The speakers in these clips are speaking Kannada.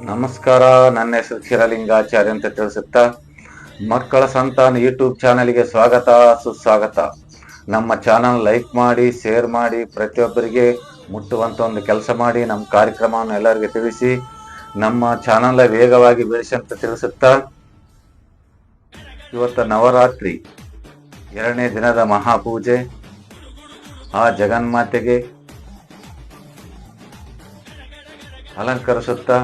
ನಮಸ್ಕಾರ. ನನ್ನ ಹೆಸರು ಚಿರಲಿಂಗಾಚಾರ್ಯ ಅಂತ ತಿಳಿಸುತ್ತಾ, ಮಕ್ಕಳ ಸಂತಾನ ಯೂಟ್ಯೂಬ್ ಚಾನಲ್ಗೆ ಸ್ವಾಗತ, ಸುಸ್ವಾಗತ. ನಮ್ಮ ಚಾನಲ್ ಲೈಕ್ ಮಾಡಿ, ಶೇರ್ ಮಾಡಿ, ಪ್ರತಿಯೊಬ್ಬರಿಗೆ ಮುಟ್ಟುವಂತ ಒಂದು ಕೆಲಸ ಮಾಡಿ, ನಮ್ಮ ಕಾರ್ಯಕ್ರಮವನ್ನು ಎಲ್ಲರಿಗೆ ತಿಳಿಸಿ, ನಮ್ಮ ಚಾನಲ್ ವೇಗವಾಗಿ ಬೆಳೆಸಿ ಅಂತ ತಿಳಿಸುತ್ತಾ, ಇವತ್ತು ನವರಾತ್ರಿ, ಎರಡನೇ ದಿನದ ಮಹಾಪೂಜೆ. ಆ ಜಗನ್ಮಾತೆಗೆ ಅಲಂಕರಿಸುತ್ತಾ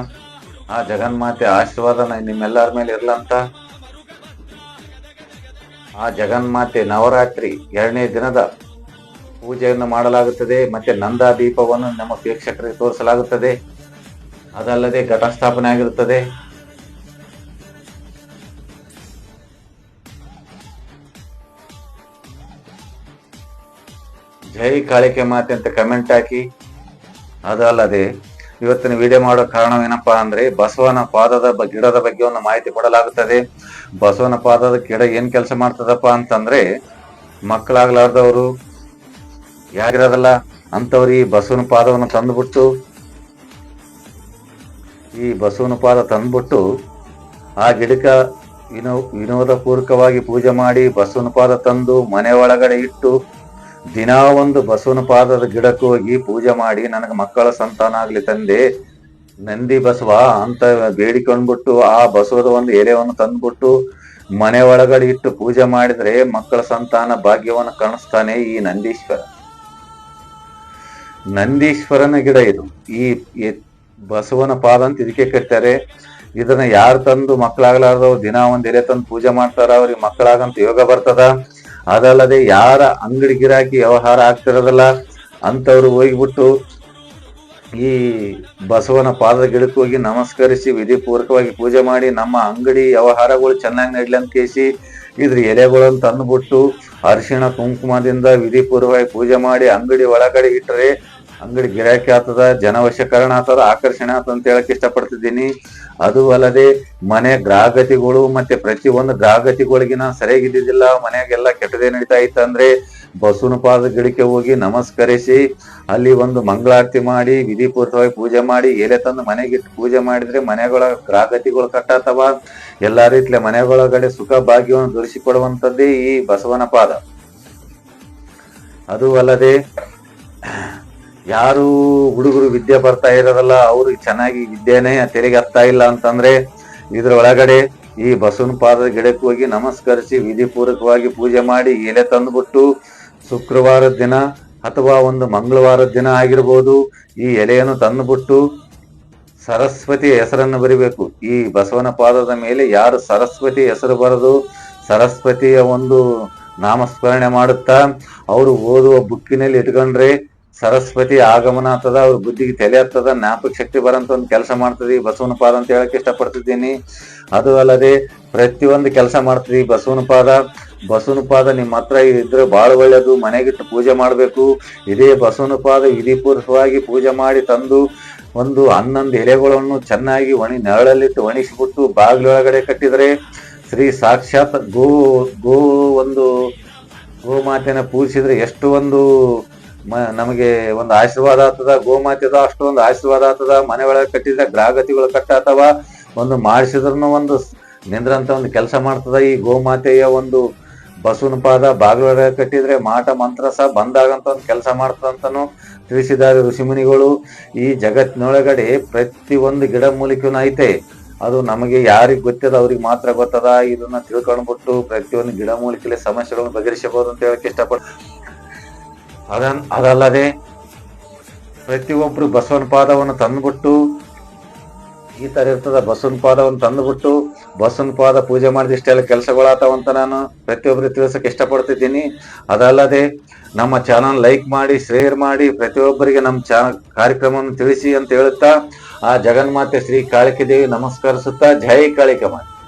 ಆ ಜಗನ್ಮಾತೆ ಆಶೀರ್ವಾದ ನಿಮ್ಮೆಲ್ಲರ ಮೇಲೆ ಇರ್ಲಂತ. ಆ ಜಗನ್ಮಾತೆ ನವರಾತ್ರಿ ಎರಡನೇ ದಿನದ ಪೂಜೆಯನ್ನು ಮಾಡಲಾಗುತ್ತದೆ, ಮತ್ತೆ ನಂದಾ ದೀಪವನ್ನು ನಮ್ಮ ಪ್ರೇಕ್ಷಕರಿಗೆ ತೋರಿಸಲಾಗುತ್ತದೆ. ಅದಲ್ಲದೆ ಘಟಸ್ಥಾಪನೆ ಆಗಿರುತ್ತದೆ. ಜೈ ಕಾಳಿಕೆ ಮಾತೆ ಅಂತ ಕಮೆಂಟ್ ಹಾಕಿ, ಅದಲ್ಲದೆ ಇವತ್ತಿನ ವಿಡಿಯೋ ಮಾಡೋ ಕಾರಣವೇನಪ್ಪಾ ಅಂದ್ರೆ ಬಸವನ ಪಾದದ ಗಿಡದ ಬಗ್ಗೆ ಒಂದು ಮಾಹಿತಿ ಕೊಡಲಾಗುತ್ತದೆ. ಬಸವನ ಪಾದದ ಗಿಡ ಏನ್ ಕೆಲಸ ಮಾಡ್ತದಪ್ಪ ಅಂತಂದ್ರೆ ಮಕ್ಕಳಾಗ್ಲಾರ್ದವ್ರು ಯಾರಿರೋದಲ್ಲ ಅಂತವ್ರು ಈ ಬಸವನ ಪಾದವನ್ನು ತಂದ್ಬಿಟ್ಟು, ಈ ಬಸವನ ಪಾದ ತಂದ್ಬಿಟ್ಟು ಆ ಗಿಡಕ್ಕೆ ವಿನೋ ವಿನೋದ ಪೂರ್ವಕವಾಗಿ ಪೂಜೆ ಮಾಡಿ ಬಸವನ ಪಾದ ತಂದು ಮನೆ ಒಳಗಡೆ ಇಟ್ಟು ದಿನಾ ಒಂದು ಬಸವನ ಪಾದದ ಗಿಡಕ್ಕೆ ಹೋಗಿ ಪೂಜೆ ಮಾಡಿ ನನಗೆ ಮಕ್ಕಳ ಸಂತಾನ ಆಗ್ಲಿ ತಂದೆ. ನಂದಿ ಬಸವ ಅಂತ ಬೇಡಿಕೊಂಡ್ಬಿಟ್ಟು ಆ ಬಸವದ ಒಂದು ಎಲೆಯನ್ನು ತಂದ್ಬಿಟ್ಟು ಮನೆ ಒಳಗಡೆ ಇಟ್ಟು ಪೂಜೆ ಮಾಡಿದ್ರೆ ಮಕ್ಕಳ ಸಂತಾನ ಭಾಗ್ಯವನ್ನು ಕಾಣಿಸ್ತಾನೆ ಈ ನಂದೀಶ್ವರ. ನಂದೀಶ್ವರನ ಗಿಡ ಇದು. ಈ ಬಸವನ ಪಾದ ಅಂತ ಇದಕ್ಕೆ ಕಟ್ತಾರೆ ಇದನ್ನ ಯಾರು ತಂದು ಮಕ್ಕಳಾಗ್ಲಾರ್ದವ್ರು ದಿನ ಒಂದ್ ಎಲೆ ತಂದು ಪೂಜೆ ಮಾಡ್ತಾರ, ಅವ್ರಿಗೆ ಮಕ್ಕಳಾಗಂತ ಯೋಗ ಬರ್ತದ? ಅದಲ್ಲದೆ ಯಾರ ಅಂಗಡಿ ಗಿರಾಕಿ ವ್ಯವಹಾರ ಆಗ್ತಿರೋದಲ್ಲ, ಅಂಥವ್ರು ಹೋಗಿಬಿಟ್ಟು ಈ ಬಸವನ ಪಾದದ ಗಿಡಕ್ಕೆ ಹೋಗಿ ನಮಸ್ಕರಿಸಿ ವಿಧಿಪೂರ್ವಕವಾಗಿ ಪೂಜೆ ಮಾಡಿ ನಮ್ಮ ಅಂಗಡಿ ವ್ಯವಹಾರಗಳು ಚೆನ್ನಾಗಿ ನಡಲಿ ಅಂತ ಕೇಸಿ ಇದ್ರ ಎಲೆಗಳನ್ನು ತಂದುಬಿಟ್ಟು ಅರಿಶಿಣ, ಕುಂಕುಮದಿಂದ ವಿಧಿಪೂರ್ವಕವಾಗಿ ಪೂಜೆ ಮಾಡಿ ಅಂಗಡಿ ಒಳಗಡೆ ಇಟ್ಟರೆ ಅಂಗಡಿ ಗಿರಾಕಿ ಆಗ್ತದ, ಜನವಶಕರಣ ಆತದ ಆಕರ್ಷಣೆ ಆತದ ಅಂತ ಹೇಳಕ್ ಇಷ್ಟಪಡ್ತಿದ್ದೀನಿ. ಅದು ಅಲ್ಲದೆ ಮನೆ ಗ್ರಾಹಕತಿಗಳು ಮತ್ತೆ ಪ್ರತಿ ಒಂದು ಗ್ರಾಹಕತಿಗಳಿಗೆ ನಾನು ಸರಿಯಾಗಿದ್ದಿದ್ದಿಲ್ಲ ಮನೆಯಾಗೆಲ್ಲ ಕೆಟ್ಟದೇ ನಡೀತಾ ಇತ್ತು ಅಂದ್ರೆ ಬಸವನ ಪಾದ ಗಿಡಕ್ಕೆ ಹೋಗಿ ನಮಸ್ಕರಿಸಿ, ಅಲ್ಲಿ ಒಂದು ಮಂಗಳಾರತಿ ಮಾಡಿ, ವಿಧಿಪೂರ್ವಕವಾಗಿ ಪೂಜೆ ಮಾಡಿ, ಎಲೆ ತಂದು ಮನೆಗೆ ಇಟ್ಟು ಪೂಜೆ ಮಾಡಿದ್ರೆ ಮನೆಗಳ ಗ್ರಾಹಕತಿಗಳು ಕಟ್ಟಾತವ ಎಲ್ಲಾ ರೀತಿಯ ಮನೆಗಳೊಳಗಡೆ ಸುಖ ಭಾಗ್ಯವನ್ನು ದೊರಿಸಿಕೊಡುವಂತದ್ದೇ ಈ ಬಸವನ ಪಾದ ಅದು ಅಲ್ಲದೆ ಯಾರು ಹುಡುಗರು ವಿದ್ಯೆ ಬರ್ತಾ ಇರೋದಲ್ಲ, ಅವ್ರಿಗೆ ಚೆನ್ನಾಗಿ ವಿದ್ಯೆನೇ ತೆರಿಗೆ ಹತ್ತಾ ಇಲ್ಲ ಅಂತಂದ್ರೆ ಇದ್ರ ಒಳಗಡೆ ಈ ಬಸವನ ಪಾದದ ಗಿಡಕ್ಕೆ ಹೋಗಿ ನಮಸ್ಕರಿಸಿ ವಿಧಿಪೂರ್ವಕವಾಗಿ ಪೂಜೆ ಮಾಡಿ ಎಲೆ ತಂದುಬಿಟ್ಟು ಶುಕ್ರವಾರದ ದಿನ ಅಥವಾ ಒಂದು ಮಂಗಳವಾರದ ದಿನ ಆಗಿರ್ಬೋದು ಈ ಎಲೆಯನ್ನು ತಂದುಬಿಟ್ಟು ಸರಸ್ವತಿ ಹೆಸರನ್ನು ಬರಿಬೇಕು. ಈ ಬಸವನ ಪಾದದ ಮೇಲೆ ಯಾರು ಸರಸ್ವತಿ ಹೆಸರು ಬರೆದು ಸರಸ್ವತಿಯ ಒಂದು ನಾಮಸ್ಮರಣೆ ಮಾಡುತ್ತಾ, ಅವರು ಓದುವ ಬುಕ್ಕಿನಲ್ಲಿ ಇಟ್ಕೊಂಡ್ರೆ ಸರಸ್ವತಿ ಆಗಮನ ಆಗ್ತದ, ಅವ್ರ ಬುದ್ಧಿಗೆ ತಲೆ ಹತ್ತದ, ಜ್ಞಾಪಕ ಶಕ್ತಿ ಬರಂತ ಒಂದು ಕೆಲಸ ಮಾಡ್ತದೆ ಬಸವನ ಪಾದ ಅಂತ ಹೇಳಕ್ ಇಷ್ಟಪಡ್ತಿದ್ದೀನಿ. ಅದು ಅಲ್ಲದೆ ಪ್ರತಿಯೊಂದು ಕೆಲಸ ಮಾಡ್ತದೆ ಬಸವನ ಪಾದ ಬಸವನ ಪಾದ ನಿಮ್ಮ ಹತ್ರ ಇದ್ರೆ ಬಹಳ ಒಳ್ಳೆಯದು ಮನೆಗಿಟ್ಟು ಪೂಜೆ ಮಾಡಬೇಕು. ಇದೇ ಬಸವನ ಪಾದ ವಿಧಿಪೂರ್ವಕವಾಗಿ ಪೂಜೆ ಮಾಡಿ ತಂದು ಒಂದು ಹನ್ನೊಂದು ಎಲೆಗಳನ್ನು ಚೆನ್ನಾಗಿ ಒಣಿ ನೆರಳಲ್ಲಿಟ್ಟು ಒಣಗಿಸ್ಬಿಟ್ಟು ಬಾಗಿಲೊಳಗಡೆ ಕಟ್ಟಿದರೆ ಶ್ರೀ ಸಾಕ್ಷಾತ್ ಗೋ ಗೋ ಒಂದು ಗೋಮಾತೆನ ಪೂಜಿಸಿದ್ರೆ ಎಷ್ಟು ಒಂದು ನಮಗೆ ಒಂದು ಆಶೀರ್ವಾದ ಆಗ್ತದ, ಗೋಮಾತೆದ ಅಷ್ಟೊಂದು ಆಶೀರ್ವಾದ ಆಗ್ತದ, ಮನೆ ಒಳಗೆ ಕಟ್ಟಿದ್ರೆ ಗ್ರಾಹಕತಿಗಳು ಕಟ್ಟಾತವ ಒಂದು ಮಾಡಿಸಿದ್ರು ಒಂದು ನಿಂದ್ರಂತ ಒಂದು ಕೆಲಸ ಮಾಡ್ತದ ಈ ಗೋಮಾತೆಯ ಒಂದು ಬಸವನ ಪಾದ ಬಾಗಿಲೊಳಗೆ ಕಟ್ಟಿದ್ರೆ ಮಾಟ ಮಂತ್ರ ಸಹ ಬಂದಾಗಂತ ಒಂದು ಕೆಲಸ ಮಾಡ್ತದಂತನು ತಿಳಿಸಿದ್ದಾರೆ ಋಷಿಮುನಿಗಳು ಈ ಜಗತ್ತಿನೊಳಗಡೆ ಪ್ರತಿ ಒಂದು ಗಿಡ ಐತೆ. ಅದು ನಮಗೆ ಯಾರಿಗೆ ಗೊತ್ತದ ಅವ್ರಿಗೆ ಮಾತ್ರ ಗೊತ್ತದ. ಇದನ್ನ ತಿಳ್ಕೊಂಡ್ಬಿಟ್ಟು ಪ್ರತಿಯೊಂದು ಗಿಡ ಮೂಲಿಕೆಲೆ ಸಮಸ್ಯೆಗಳನ್ನು ಬಗೆಹರಿಸಬಹುದು ಅಂತ ಹೇಳಕ್ ಇಷ್ಟಪಡ್ ಅದನ್, ಅದಲ್ಲದೆ ಪ್ರತಿಯೊಬ್ಬರು ಬಸವನ ಪಾದವನ್ನು ತಂದುಬಿಟ್ಟು ಈ ಥರ ಇರ್ತದ ಬಸವನ ಪಾದವನ್ನು ತಂದುಬಿಟ್ಟು ಬಸವನ ಪಾದ ಪೂಜೆ ಮಾಡಿದ ಇಷ್ಟೆಲ್ಲ ಕೆಲಸಗಳಾತಾವಂತ ನಾನು ಪ್ರತಿಯೊಬ್ಬರು ತಿಳಿಸೋಕೆ ಇಷ್ಟಪಡ್ತಿದ್ದೀನಿ. ಅದಲ್ಲದೆ ನಮ್ಮ ಚಾನಲ್ ಲೈಕ್ ಮಾಡಿ, ಶೇರ್ ಮಾಡಿ, ಪ್ರತಿಯೊಬ್ಬರಿಗೆ ನಮ್ಮ ಚಾ ಕಾರ್ಯಕ್ರಮವನ್ನು ತಿಳಿಸಿ ಅಂತ ಹೇಳುತ್ತಾ, ಆ ಜಗನ್ಮಾತೆ ಶ್ರೀ ಕಾಳಿಕೆ ದೇವಿ ನಮಸ್ಕರಿಸುತ್ತಾ, ಜೈ ಕಾಳಿಕೆ ಮಾತೆ